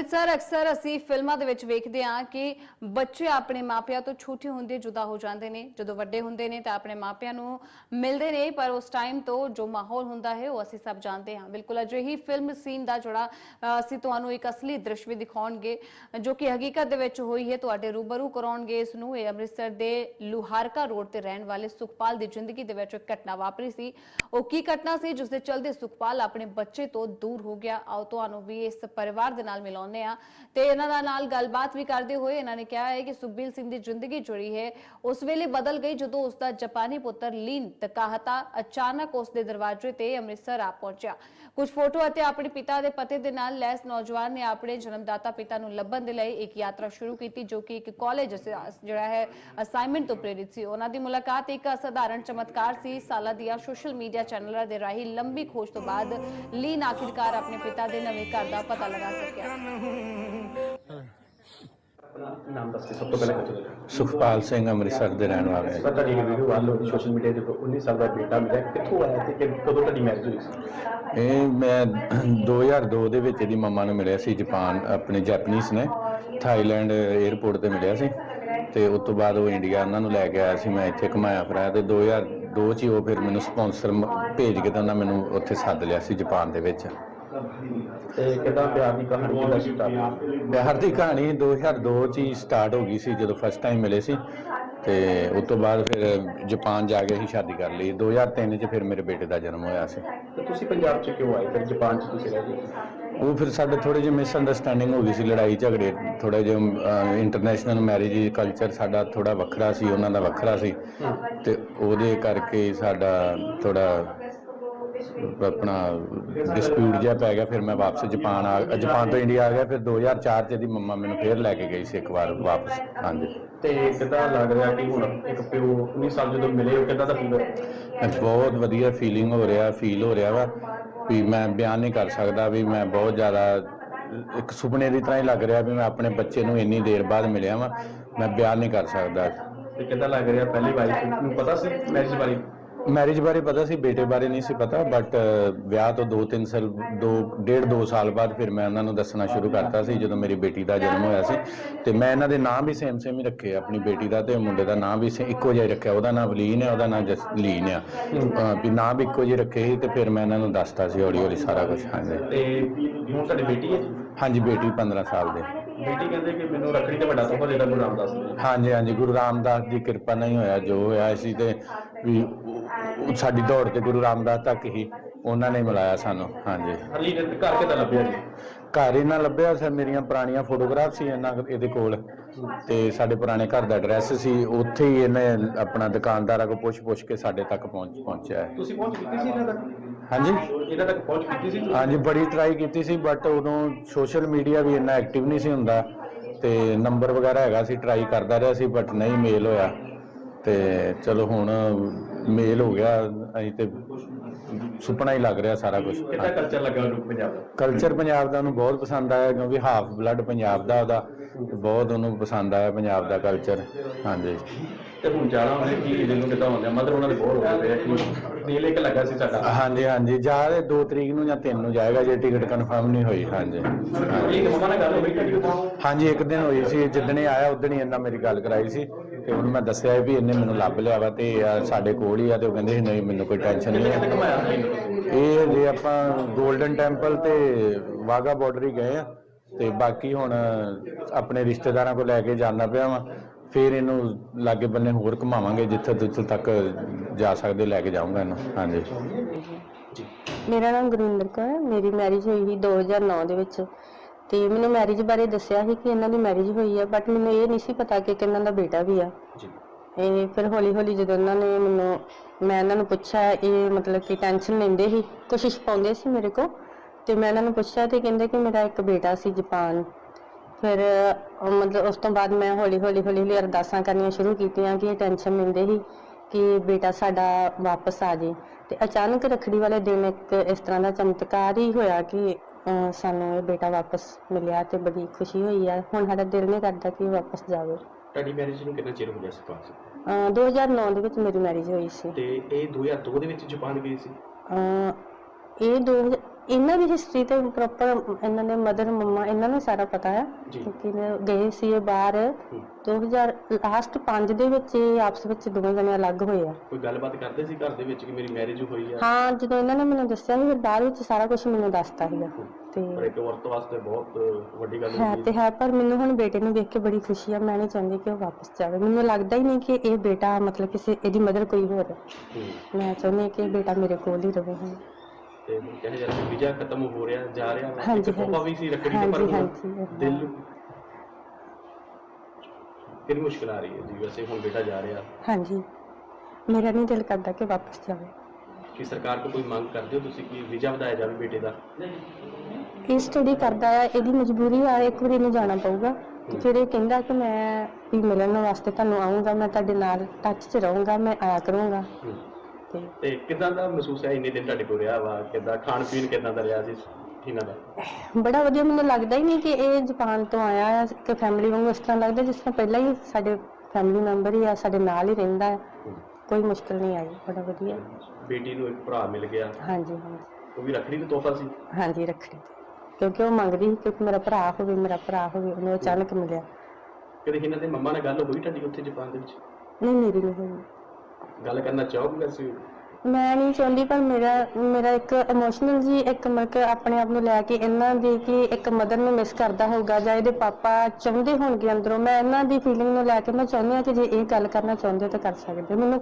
ਅੰਮ੍ਰਿਤਸਰ ਅਕਸਰ ਅਸੀਂ ਫਿਲਮਾਂ ਦੇ ਵਿੱਚ ਵੇਖਦੇ ਹਾਂ ਕਿ ਬੱਚੇ ਆਪਣੇ ਮਾਪਿਆਂ ਤੋਂ ਛੋਟੇ ਹੁੰਦੇ ਜੁਦਾ ਹੋ ਜਾਂਦੇ ਨੇ। ਜਦੋਂ ਵੱਡੇ ਹੁੰਦੇ ਨੇ ਤਾਂ ਆਪਣੇ ਮਾਪਿਆਂ ਨੂੰ ਮਿਲਦੇ ਨੇ, ਪਰ ਉਸ ਟਾਈਮ ਤੋਂ ਜੋ ਮਾਹੌਲ ਹੁੰਦਾ ਹੈ, ਉਹ ਅਸੀਂ ਸਭ ਜਾਣਦੇ ਹਾਂ। ਬਿਲਕੁਲ ਅਜਿਹੀ ਫਿਲਮ ਸੀਨ ਦਾ ਜਿਹੜਾ ਅਸੀਂ ਤੁਹਾਨੂੰ ਇੱਕ ਅਸਲੀ ਦ੍ਰਿਸ਼ ਵੀ ਦਿਖਾਉਣਗੇ, ਜੋ ਕਿ ਹਕੀਕਤ ਦੇ ਵਿੱਚ ਹੋਈ ਹੈ। ਤੁਹਾਡੇ ਰੂਬਰੂ ਕਰਾਉਣਗੇ ਇਸ ਨੂੰ। ਇਹ ਅੰਮ੍ਰਿਤਸਰ ਦੇ ਲੁਹਾਰਕਾ ਰੋਡ ਤੇ ਰਹਿਣ ਵਾਲੇ ਸੁਖਪਾਲ ਦੀ ਜ਼ਿੰਦਗੀ ਦੇ ਵਿੱਚ ਇੱਕ ਘਟਨਾ ਵਾਪਰੀ ਸੀ। ਉਹ ਕੀ ਘਟਨਾ ਸੀ? ਜਿਸ ਦੇ ਚਲਦੇ ਸੁਖਪਾਲ ਆਪਣੇ ਬੱਚੇ ਤੋਂ ਦੂਰ ਹੋ ਗਿਆ। ਆਓ, ਤੁਹਾਨੂੰ ਵੀ ਇਸ ਪਰਿਵਾਰ ਦੇ ਨਾਲ ਮਿਲਾਉਣ ਮਿਲਾਉਂਦੇ ਆ। ਤੇ ਇਹਨਾਂ ਦਾ ਨਾਲ ਗੱਲਬਾਤ ਵੀ ਕਰਦੇ ਹੋਏ ਇਹਨਾਂ ਨੇ ਕਿਹਾ ਹੈ ਕਿ ਸੁਖਬੀਰ ਸਿੰਘ ਦੀ ਜ਼ਿੰਦਗੀ ਜੁੜੀ ਹੈ। ਉਸ ਵੇਲੇ ਬਦਲ ਗਈ ਜਦੋਂ ਉਸ ਦਾ ਜਾਪਾਨੀ ਪੁੱਤਰ ਲੀਨ ਤਕਾਹਤਾ ਅਚਾਨਕ ਉਸ ਦੇ ਦਰਵਾਜ਼ੇ ਤੇ ਅੰਮ੍ਰਿਤਸਰ ਆ ਪਹੁੰਚਿਆ। ਕੁਝ ਫੋਟੋ ਅਤੇ ਆਪਣੇ ਪਿਤਾ ਦੇ ਪਤੇ ਦੇ ਨਾਲ ਲੈਸ ਨੌਜਵਾਨ ਨੇ ਆਪਣੇ ਜਨਮਦਾਤਾ ਪਿਤਾ ਨੂੰ ਲੱਭਣ ਦੇ ਲਈ ਇੱਕ ਯਾਤਰਾ ਸ਼ੁਰੂ ਕੀਤੀ ਜੋ ਕਿ ਇੱਕ ਕਾਲਜ ਜਿਹੜਾ ਹੈ ਅਸਾਈਨਮੈਂਟ ਤੋਂ ਪ੍ਰੇਰਿਤ ਸੀ। ਉਹਨਾਂ ਦੀ ਮੁਲਾਕਾਤ ਇੱਕ ਅਸਾਧਾਰਨ ਚਮਤਕਾਰ ਸੀ। ਸਾਲਾਂ ਦੀਆਂ ਸੋਸ਼ਲ ਮੀਡੀਆ ਚੈਨਲਾਂ ਦੇ ਰਾਹੀਂ ਲੰਬੀ ਖੋਜ ਤੋਂ ਬਾਅਦ ਲੀਨ ਆਖਿਰਕਾਰ ਆਪਣੇ ਪਿਤਾ ਦੇ ਨਵੇਂ ਘਰ ਦਾ ਪਤਾ ਲਗਾ ਸਕਿਆ। ਨਾਮ ਦੱਸ ਕੇ ਸਭ ਤੋਂ ਪਹਿਲਾਂ ਕਿੱਥੋਂ ਦਾ ਸੁਖਪਾਲ ਸਿੰਘ ਅੰਮ੍ਰਿਤਸਰ ਦੇ ਰਹਿਣ ਵਾਲੇ ਸਰ ਤੁਹਾਡੀ ਵੀਡੀਓ ਹੋਈ ਸੋਸ਼ਲ ਮੀਡੀਆ ਤੇ 19 ਸਾਲ ਦਾ ਬੇਟਾ ਮਿਲਿਆ। ਕਿੱਥੋਂ ਆਇਆ ਤੇ ਕਿ- ਕਦੋਂ ਤੁਹਾਡੀ ਮੈਰਿਜ ਹੋਈ ਸੀ? ਇਹ ਮੈਂ 2002 ਦੇ ਵਿੱਚ ਇਹਦੀ ਮੰਮਾ ਨੂੰ ਮਿਲਿਆ ਸੀ ਜਾਪਾਨ ਆਪਣੇ ਜੈਪਨੀਜ਼ ਨੇ ਥਾਈਲੈਂਡ 에ਅਰਪੋਰਟ ਤੇ ਮਿਲਿਆ ਸੀ। ਤੇ ਉਸ ਤੋਂ ਬਾਅਦ ਉਹ ਇੰਡੀਆ ਉਹਨਾਂ ਨੂੰ ਲੈ ਕੇ ਆਇਆ ਸੀ ਮੈਂ ਇੱਥੇ ਘੁਮਾਇਆ ਫਿਰਾਇਆ ਤੇ 2002 ਚ ਹੀ ਉਹ ਫਿਰ ਮੈਨੂੰ ਸਪਾਂਸਰ ਭੇਜ ਕੇ ਤਾਂ ਉਹਨਾਂ ਮੈਨੂੰ ਉੱਥੇ ਸੱਦ ਲਿਆ ਸੀ ਜਾਪਾਨ ਦੇ ਵਿੱਚ। ਤੇ ਕਿਦਾਂ ਪਿਆਰ ਦੀ ਕਹਾਣੀ ਕਿਦਾਂ ਸਟਾਰਟ ਬਿਹਾਰ ਦੀ ਕਹਾਣੀ 2002 ਚ ਹੀ ਸਟਾਰਟ ਹੋ ਗਈ ਸੀ ਜਦੋਂ ਫਸਟ ਟਾਈਮ ਮਿਲੇ ਸੀ। ਤੇ ਉਸ ਤੋਂ ਬਾਅਦ ਫਿਰ ਜਾਪਾਨ ਜਾ ਕੇ ਹੀ ਸ਼ਾਦੀ ਕਰ ਲਈ। 2003 ਚ ਫਿਰ ਮੇਰੇ ਬੇਟੇ ਦਾ ਜਨਮ ਹੋਇਆ ਸੀ। ਤੇ ਤੁਸੀਂ ਪੰਜਾਬ 'ਚ ਕਿਉਂ ਆਏ? ਫਿਰ ਜਾਪਾਨ 'ਚ ਤੁਸੀਂ ਰਹਿ ਗਏ? ਉਹ ਫਿਰ ਸਾਡੇ ਥੋੜੇ ਜਿਹੇ ਮਿਸਅੰਡਰਸਟੈਂਡਿੰਗ ਹੋ ਗਈ ਸੀ ਲੜਾਈ ਝਗੜੇ ਥੋੜਾ ਜਿਹਾ ਇੰਟਰਨੈਸ਼ਨਲ ਮੈਰਿਜ ਕਲਚਰ ਸਾਡਾ ਥੋੜਾ ਵੱਖਰਾ ਸੀ ਉਹਨਾਂ ਦਾ ਵੱਖਰਾ ਸੀ। ਤੇ ਉਹਦੇ ਕਰਕੇ ਸਾਡਾ ਥੋੜਾ ਆਪਣਾ ਡਿਸਪਿਊਟ ਜਿਹਾ ਪੈ ਗਿਆ ਫਿਰ ਮੈਂ ਵਾਪਸ ਜਾਪਾਨ ਆ ਜਾਪਾਨ ਤੋਂ ਇੰਡੀਆ ਆ ਗਿਆ ਫਿਰ 2004 ਚ ਇਹਦੀ ਮੰਮਾ ਮੈਨੂੰ ਫੇਰ ਲੈ ਕੇ ਗਈ ਸੀ ਇੱਕ ਵਾਰ ਵਾਪਸ ਹਾਂਜੀ। ਤੇ ਕਿਦਾਂ ਲੱਗ ਰਿਹਾ ਕਿ ਹੁਣ ਇੱਕ ਪਿਓ 19 ਸਾਲ ਜਦੋਂ ਮਿਲੇ ਹੋ ਕਿਦਾਂ ਦਾ ਫੀਲ ਹੋਇਆ? ਮੈਨੂੰ ਬਹੁਤ ਵਧੀਆ ਫੀਲਿੰਗ ਹੋ ਰਿਹਾ ਫੀਲ ਹੋ ਰਿਹਾ ਵਾ ਵੀ ਮੈਂ ਬਿਆਨ ਨਹੀਂ ਕਰ ਸਕਦਾ ਵੀ ਮੈਂ ਬਹੁਤ ਜ਼ਿਆਦਾ ਇੱਕ ਸੁਪਨੇ ਦੀ ਤਰ੍ਹਾਂ ਹੀ ਲੱਗ ਰਿਹਾ ਵੀ ਮੈਂ ਆਪਣੇ ਬੱਚੇ ਨੂੰ ਇੰਨੀ ਦੇਰ ਬਾਅਦ ਮਿਲਿਆ ਵਾਂ ਮੈਂ ਬਿਆਨ ਨਹੀਂ ਕਰ ਸਕਦਾ। ਤੇ ਕਿਦਾਂ ਲੱਗ ਰਿਹਾ ਪਹਿਲੀ ਵਾਰੀ? ਨੂੰ ਪਤਾ ਸੀ ਮੈਰਿਜ ਬਾਰੇ? ਮੈਰਿਜ ਬਾਰੇ ਪਤਾ ਸੀ ਬੇਟੇ ਬਾਰੇ ਨਹੀਂ ਸੀ ਪਤਾ ਬਟ ਵਿਆਹ ਤੋਂ 2-3 ਸਾਲ 2 ਡੇਢ 2 ਸਾਲ ਬਾਅਦ ਫਿਰ ਮੈਂ ਉਹਨਾਂ ਨੂੰ ਦੱਸਣਾ ਸ਼ੁਰੂ ਕਰਤਾ ਸੀ ਜਦੋਂ ਮੇਰੀ ਬੇਟੀ ਦਾ ਜਨਮ ਹੋਇਆ ਸੀ। ਤੇ ਮੈਂ ਇਹਨਾਂ ਦੇ ਨਾਮ ਵੀ ਸੇਮ ਸੇਮ ਹੀ ਰੱਖੇ ਆਪਣੀ ਬੇਟੀ ਦਾ ਤੇ ਮੁੰਡੇ ਦਾ ਨਾਮ ਵੀ ਸੇ- ਇੱਕੋ ਜਿਹਾ ਹੀ ਰੱਖਿਆ। ਉਹਦਾ ਨਾਮ ਵਲੀਨ ਹੈ ਉਹਦਾ ਨਾਮ ਜਸਲੀਨ ਅਹ ਵੀ ਨਾਮ ਵੀ ਇੱਕੋ ਜਿਹੇ ਰੱਖੇ ਸੀ ਤੇ ਫਿਰ ਮੈਂ ਇਹਨਾਂ ਨੂੰ ਦੱਸਤਾ ਸੀ ਹੌਲੀ ਹੌਲੀ ਸਾਰਾ ਕੁਝ ਹਾਂਜੀ। ਤੇ ਹੁਣ ਤੁਹਾਡੀ ਬੇਟੀ ਹੈ ਹਾਂਜੀ ਬੇਟੀ 15 ਸਾਲ ਦੇ। ਬੇਟੀ ਕਹਿੰਦੇ ਕਿ ਮੈਨੂੰ ਰੱਖੜੀ ਤੇ ਵੱਡਾ ਤੋਹਫਾ ਜਿਹੜਾ ਗੁਰੂ ਰਾਮਦਾਸ ਨੇ। ਹਾਂਜੀ ਹਾਂਜੀ ਗੁਰੂ ਰਾਮਦਾਸ ਦੀ ਕਿਰਪਾ ਨਹੀਂ ਹੋਇਆ ਜੋ ਹੋਇਆ ਸੀ ਤੇ ਵੀ ਉਹ- ਉਹ ਸਾਡੀ ਦੌੜ ਤੇ ਗੁਰੂ ਰਾਮਦਾਸ ਤੱਕ ਹੀ ਉਹਨਾਂ ਨੇ ਮਿਲਾਇਆ ਸਾਨੂੰ ਹਾਂਜੀ। ਹਲੀ ਨੇ ਘਰ ਕਿਦਾਂ ਲੱਭਿਆ ਜੀ? ਘਰ ਇਹਨਾਂ ਲੱਭਿਆ ਸਰ ਮੇਰੀਆਂ ਪੁਰਾਣੀਆਂ ਫੋਟੋਗ੍ਰਾਫ ਸੀ ਇਹਨਾਂ ਇਹਦੇ ਕੋਲ। ਤੇ ਸਾਡੇ ਪੁਰਾਣੇ ਘਰ ਦਾ ਐਡਰੈਸ ਸੀ ਉੱਥੇ ਹੀ ਇਹਨੇ ਆਪਣਾ ਦੁਕਾਨਦਾਰਾਂ ਕੋਲ ਪੁੱਛ ਪੁੱਛ ਕੇ ਸਾਡੇ ਤੱਕ ਪਹੁੰਚ ਪਹੁੰਚਿਆ ਹੈ। ਤੁਸੀਂ ਪਹੁੰਚ ਕੀਤੀ ਸੀ ਇਹਨਾਂ ਤੱਕ? ਹਾਂਜੀ। ਇਹਨਾਂ ਤੱਕ ਪਹੁੰਚ ਕੀਤੀ ਸੀ ਹਾਂਜੀ ਬੜੀ ਟਰਾਈ ਕੀਤੀ ਸੀ ਬਟ ਉਦੋਂ ਸੋਸ਼ਲ ਮੀਡੀਆ ਵੀ ਇੰਨਾ ਐਕਟਿਵ ਨਹੀਂ ਸੀ ਹੁੰਦਾ ਤੇ ਨੰਬਰ ਵਗੈਰਾ ਹੈਗਾ ਸੀ ਟਰਾਈ ਕਰਦਾ ਰਿਹਾ ਸੀ ਬਟ ਨਹੀਂ ਮੇਲ ਹੋਇਆ। ਤੇ ਚਲੋ ਹੁਣ ਮੇਲ ਹੋ ਗਿਆ ਅਸੀਂ ਤੇ ਸੁਪਨਾ ਹੀ ਲੱਗ ਰਿਹਾ ਸਾਰਾ ਕੁਝ ਕਿੱਦਾਂ ਕਲਚਰ ਲੱਗਾ ਉਹਨੂੰ ਪੰਜਾਬ ਦਾ? ਕਲਚਰ ਪੰਜਾਬ ਦਾ ਉਹਨੂੰ ਬਹੁਤ ਪਸੰਦ ਆਇਆ ਕਿਉਂਕਿ ਹਾਫ ਬਲੱਡ ਪੰਜਾਬ ਦਾ ਉਹਦਾ ਬਹੁਤ ਉਹਨੂੰ ਪਸੰਦ ਆਇਆ ਪੰਜਾਬ ਦਾ ਕਲਚਰ ਹਾਂਜੀ। ਤੇ ਹੁਣ ਜਾਣਾ ਉਹਨੇ ਕੀ ਜਿਹਨੂੰ ਕਿਦਾਂ ਹੁੰਦਾ ਮਦਰ ਉਹਨਾਂ ਦੇ ਬਹੁਤ ਹੋ ਗਏ ਕਿ ਡੀਲ ਇੱਕ ਲੱਗਾ ਸੀ ਸਾਡਾ। ਹਾਂਜੀ ਹਾਂਜੀ। ਜਾ ਰਹੇ 2 ਤਰੀਕ ਨੂੰ ਜਾਂ 3 ਨੂੰ ਜਾਏਗਾ ਜੇ ਟਿਕਟ ਕਨਫਰਮ ਨਹੀਂ ਹੋਈ। ਹਾਂਜੀ ਇਹ ਮਮਾ ਨਾਲ ਗੱਲ ਹੋਈ ਉਦੋਂ? ਹਾਂਜੀ ਇੱਕ ਦਿਨ ਹੋਈ ਸੀ। ਜਿੱਦਣੇ ਆਇਆ ਉਦਣ ਹੀ ਇਹਨਾਂ ਮੇਰੀ ਗੱਲ ਕਰਾਈ ਸੀ। ਤੇ ਉਹਨੂੰ ਮੈਂ ਦੱਸਿਆ ਵੀ ਇਹਨੇ ਮੈਨੂੰ ਲੱਭ ਲਿਆ ਵਾ ਤੇ ਆ ਸਾਡੇ ਕੋਲ ਹੀ ਆ ਤੇ ਉਹ ਕਹਿੰਦੇ ਸੀ ਨਹੀਂ ਮੈਨੂੰ ਕੋਈ ਟੈਨਸ਼ਨ ਨਹੀਂ ਹੈ। ਇਹ ਜੇ ਆਪਾਂ 골ਡਨ ਟੈਂਪਲ ਤੇ ਵਾਗਾ ਬਾਰਡਰ ਹੀ ਗਏ ਆ ਤੇ ਬਾਕੀ ਹੁਣ ਆਪਣੇ ਰਿਸ਼ਤੇਦਾਰਾਂ ਕੋਲ ਲੈ ਕੇ ਜਾਣਾ ਪਿਆ ਵਾ। ਫਿਰ ਇਹਨੂੰ ਲਾਗੇ ਬੰਨੇ ਹੋਰ ਘੁਮਾਵਾਂਗੇ ਜਿੱਥੇ ਜਿੱਥੇ ਤੱਕ ਜਾ ਸਕਦੇ ਲੈ ਕੇ ਜਾਊਂਗਾ ਇਹਨੂੰ। ਹਾਂਜੀ। ਮੇਰਾ ਨਾਮ ਗੁਰਿੰਦਰ ਕੌਰ ਹੈ। ਮੇਰੀ ਮੈਰਿਜ ਹੋਈ ਸੀ 2009 ਦੇ ਵਿੱਚ। ਤੇ ਮੈਨੂੰ ਮੈਰਿਜ ਬਾਰੇ ਦੱਸਿਆ ਸੀ ਕਿ ਇਹਨਾਂ ਦੀ ਮੈਰਿਜ ਹੋਈ ਹੈ ਬਟ ਮੈਨੂੰ ਇਹ ਨਹੀਂ ਸੀ ਪਤਾ ਕਿ ਇੱਕ ਇਹਨਾਂ ਦਾ ਬੇਟਾ ਵੀ ਆ। ਜੀ। ਇਹ ਫਿਰ ਹੌਲੀ ਹੌਲੀ ਜਦੋਂ ਇਹਨਾਂ ਨੇ ਮੈਨੂੰ ਮੈਂ ਇਹਨਾਂ ਨੂੰ ਪੁੱਛਿਆ ਇਹ ਮਤਲਬ ਕਿ ਟੈਨਸ਼ਨ ਲੈਂਦੇ ਸੀ ਕੋਸ਼ਿਸ਼ ਪਾਉਂਦੇ ਸੀ ਮੇਰੇ ਕੋ ਤੇ ਮੈਂ ਇਹਨਾਂ ਨੂੰ ਪੁੱਛਿਆ ਤੇ ਕਹਿੰਦੇ ਕਿ ਮੇਰਾ ਇੱਕ ਬੇਟਾ ਸੀ ਜਾਪਾਨ। ਫਿਰ ਅਹ, ਮਤਲਬ ਉਸ ਤੋਂ ਬਾਅਦ ਮੈਂ ਹੌਲੀ ਹੌਲੀ ਹੌਲੀ ਹੌਲੀ ਅਰਦਾਸਾਂ ਕਰਨੀਆਂ ਸ਼ੁਰੂ ਕੀਤੀਆਂ ਕਿ ਇਹ ਟੈਨਸ਼ਨ ਲੈਂਦੇ ਸੀ ਕਿ ਬੇਟਾ ਸਾਡਾ ਵਾਪਸ ਆ ਜੇ ਤੇ ਅਚਾਨਕ ਰੱਖੜੀ ਵਾਲੇ ਦਿਨ ਇੱਕ ਇਸ ਤਰ੍ਹਾਂ ਦਾ ਚਮਤਕਾਰ ਹੀ ਹੋਇਆ ਕਿ ਸਾਨੂੰ ਇਹ ਬੇਟਾ ਵਾਪਸ ਮਿਲਿਆ ਤੇ ਬੜੀ ਖੁਸ਼ੀ ਹੋਈ ਆ ਹੁਣ ਸਾਡਾ ਦਿਲ ਨਹੀਂ ਕਰਦਾ ਕਿ ਇਹ ਵਾਪਸ ਜਾਵੇ। ਤੁਹਾਡੀ ਮੈਰਿਜ ਨੂੰ ਕਿੰਨਾ ਚਿਰ ਹੋ ਗਿਆ ਸੀ ਪਾਸ ਅਹ 2009 ਦੇ ਵਿੱਚ ਮੇਰੀ ਮੈਰਿਜ ਹੋਈ ਸੀ। ਤੇ ਇਹ 2002 ਦੇ ਵਿੱਚ ਜਾਪਾਨ ਗਈ ਸੀ? ਅਹ ਇਹ ਦੋ ਇਹਨਾਂ ਦੀ ਹਿਸਟਰੀ ਤੇ ਪ੍ਰੋਪਰ ਇਹਨਾਂ ਦੇ ਮਦਰ ਮੰਮਾ ਇਹਨਾਂ ਨੂੰ ਸਾਰਾ ਪਤਾ ਹੈ ਜੀ। ਕਿਉਂਕਿ ਗਏ ਸੀ ਇਹ ਬਾਹਰ 2000 ਲਾਸਟ 5 ਦੇ ਵਿੱਚ ਇਹ ਆਪਸ ਵਿੱਚ ਦੋਵੇਂ ਜਣੇ ਅਲੱਗ ਹੋਏ ਆ। ਕੋਈ ਗੱਲਬਾਤ ਕਰਦੇ ਸੀ ਘਰ ਦੇ ਵਿੱਚ ਕਿ ਮੇਰੀ ਮੈਰਿਜ ਹੋਈ ਆ? ਹਾਂ ਜਦੋਂ ਇਹਨਾਂ ਨੇ ਮੈਨੂੰ ਦੱਸਿਆ ਸੀ ਫਿਰ ਬਾਅਦ ਵਿੱਚ ਸਾਰਾ ਕੁਝ ਮੈਨੂੰ ਦੱਸਤਾ ਸੀਗਾ। ਤੇ ਪਰ ਇੱਕ ਔਰਤ ਵਾਸਤੇ ਬਹੁਤ ਵੱਡੀ ਗੱਲ ਹੈ ਹੁੰਦੀ ਤੇ ਹੈ ਪਰ ਮੈਨੂੰ ਹੁਣ ਬੇਟੇ ਨੂੰ ਦੇਖ ਕੇ ਬੜੀ ਖੁਸ਼ੀ ਆ। ਮੈਂ ਨਹੀਂ ਚਾਹੁੰਦੀ ਕਿ ਉਹ ਵਾਪਸ ਜਾਵੇ। ਮੈਨੂੰ ਲੱਗਦਾ ਹੀ ਨਹੀਂ ਕਿ ਇਹ ਬੇਟਾ ਮਤਲਬ ਕਿਸੇ ਇਹਦੀ ਮਦਰ ਕੋਈ ਹੋਰ ਹੈ। ਹੂੰ। ਮੈਂ ਚਾਹੁੰਦੀ ਹਾਂ ਕਿ ਇਹ ਬੇਟਾ ਮੇਰੇ ਕੋਲ ਹੀ ਰਹੇ ਹੁਣ। ਤੇ ਹੁਣ ਕਿਹਾ ਜਾ ਰਿਹਾ ਵੀਜ਼ਾ ਖਤਮ ਹੋ ਰਿਹਾ ਜਾ ਰਿਹਾ ਵਾ। ਹਾਂਜੀ, ਇੱਕ ਤੋਹਫਾ ਵੀ ਸੀ ਰੱਖੜੀ ਤੇ ਹਾਂਜੀ, ਪਰ ਹੁਣ ਹਾਂਜੀ। ਦਿਲ ਕਿੰਨੀ ਮੁਸ਼ਕਿਲ ਆ ਰਹੀ ਹੈ ਜੀ ਵੈਸੇ ਹੁਣ ਬੇਟਾ ਜਾ ਰਿਹਾ। ਹਾਂਜੀ। ਮੇਰਾ ਨਹੀਂ ਦਿਲ ਕਰਦਾ ਕਿ ਵਾਪਸ ਜਾਵੇ। ਕਿ ਸਰਕਾਰ ਕੋਲ ਕੋਈ ਮੰਗ ਕਰਦੇ ਹੋ ਤੁਸੀਂ ਕਿ ਵੀਜ਼ਾ ਵਧਾਇਆ ਜਾਵੇ ਬੇਟੇ ਦਾ? ਇਹ ਸਟੱਡੀ ਕਰਦਾ ਆ ਇਹਦੀ ਮਜਬੂਰੀ ਆ ਇੱਕ ਵਾਰੀ ਇਹਨੂੰ ਜਾਣਾ ਪਊਗਾ। ਤੇ ਫਿਰ ਇਹ ਕਹਿੰਦਾ ਕਿ ਮੈਂ ਵੀ ਮਿਲਣ ਵਾਸਤੇ ਤੁਹਾਨੂੰ ਆਉਂਗਾ ਮੈਂ ਤੁਹਾਡੇ ਨਾਲ ਟੱਚ 'ਚ ਰਹੂੰਗਾ ਮੈਂ ਆਇਆ ਕਰੂੰਗਾ। ਤੇ ਤੇ ਕਿਦਾਂ ਦਾ ਮਹਿਸੂਸ ਹੈ? ਇੰਨੇ ਦਿਨ ਤੁਹਾਡੇ ਕੋਲ ਰਿਹਾ ਵਾ ਕਿਦਾਂ ਖਾਣ ਪੀਣ ਕਿਦਾਂ ਦਾ ਰਿਹਾ ਸੀ ਇਹਨਾਂ ਦਾ? ਬੜਾ ਵਧੀਆ ਮੈਨੂੰ ਲੱਗਦਾ ਹੀ ਨਹੀਂ ਕਿ ਇਹ ਜਾਪਾਨ ਤੋਂ ਆਇਆ ਹੈ ਕਿ ਫੈਮਿਲੀ ਵਾਂਗੂ ਇਸ ਤਰ੍ਹਾਂ ਲੱਗਦਾ ਜਿਸ ਤਰ੍ਹਾਂ ਪਹਿਲਾਂ ਹੀ ਸਾਡੇ ਫੈਮਿਲੀ ਮੈਂਬਰ ਹੀ ਆ ਸਾਡੇ ਨਾਲ ਹੀ ਰਹਿੰਦਾ ਹੈ। ਕੋਈ ਮੁਸ਼ਕਲ ਨਹੀਂ ਆਈ ਬੜਾ ਵਧੀਆ। ਬੇਟੀ ਨੂੰ ਇੱਕ ਭਰਾ ਮਿਲ ਗਿਆ। ਹਾਂਜੀ ਹਾਂਜੀ। ਉਹ ਵੀ ਰੱਖੜੀ ਦਾ ਤੋਹਫਾ ਸੀ? ਹਾਂਜੀ ਰੱਖੜੀ। ਕਿਉਂਕਿ ਉਹ ਮੰਗਦੀ ਸੀ ਕਿ ਮੇਰਾ ਭਰਾ ਹੋਵੇ ਮੇਰਾ ਭਰਾ ਹੋਵੇ ਉਹਨੂੰ ਅਚਾਨਕ ਮਿਲਿਆ। ਕਦੇ ਇਹਨਾਂ ਦੇ ਮੰਮਾ ਨਾਲ ਗੱਲ ਹੋਈ ਤੁਹਾਡੀ ਉੱਥੇ ਜਾਪਾਨ ਦੇ ਵਿੱਚ? ਨਹੀਂ ਮੇਰੀ ਨਹੀਂ ਹੋਈ। ਗੱਲ ਕਰਨਾ ਚਾਹੋਗੇ ਵੈਸੇ ਮੈਂ ਨਹੀਂ ਚਾਹੁੰਦੀ, ਪਰ ਮੇਰਾ ਮੇਰਾ ਇੱਕ ਇਮੋਸ਼ਨਲ ਜੀ, ਇੱਕ ਮਤਲਬ ਆਪਣੇ ਆਪ ਨੂੰ ਲੈ ਕੇ ਇਹਨਾਂ ਦੀ ਕਿ ਇੱਕ ਮਦਰ ਨੂੰ ਮਿਸ ਕਰਦਾ ਹੋਊਗਾ ਜਾਂ ਇਹਦੇ ਪਾਪਾ ਚਾਹੁੰਦੇ ਹੋਣਗੇ ਅੰਦਰੋਂ, ਮੈਂ ਇਹਨਾਂ ਦੀ ਫੀਲਿੰਗ ਨੂੰ ਲੈ ਕੇ ਮੈਂ ਚਾਹੁੰਦੀ ਹਾਂ ਕਿ ਜੇ ਇਹ ਗੱਲ ਕਰਨਾ ਚਾਹੁੰਦੇ ਹੋ ਤਾਂ ਕਰ ਸਕਦੇ ਮੈਨੂੰ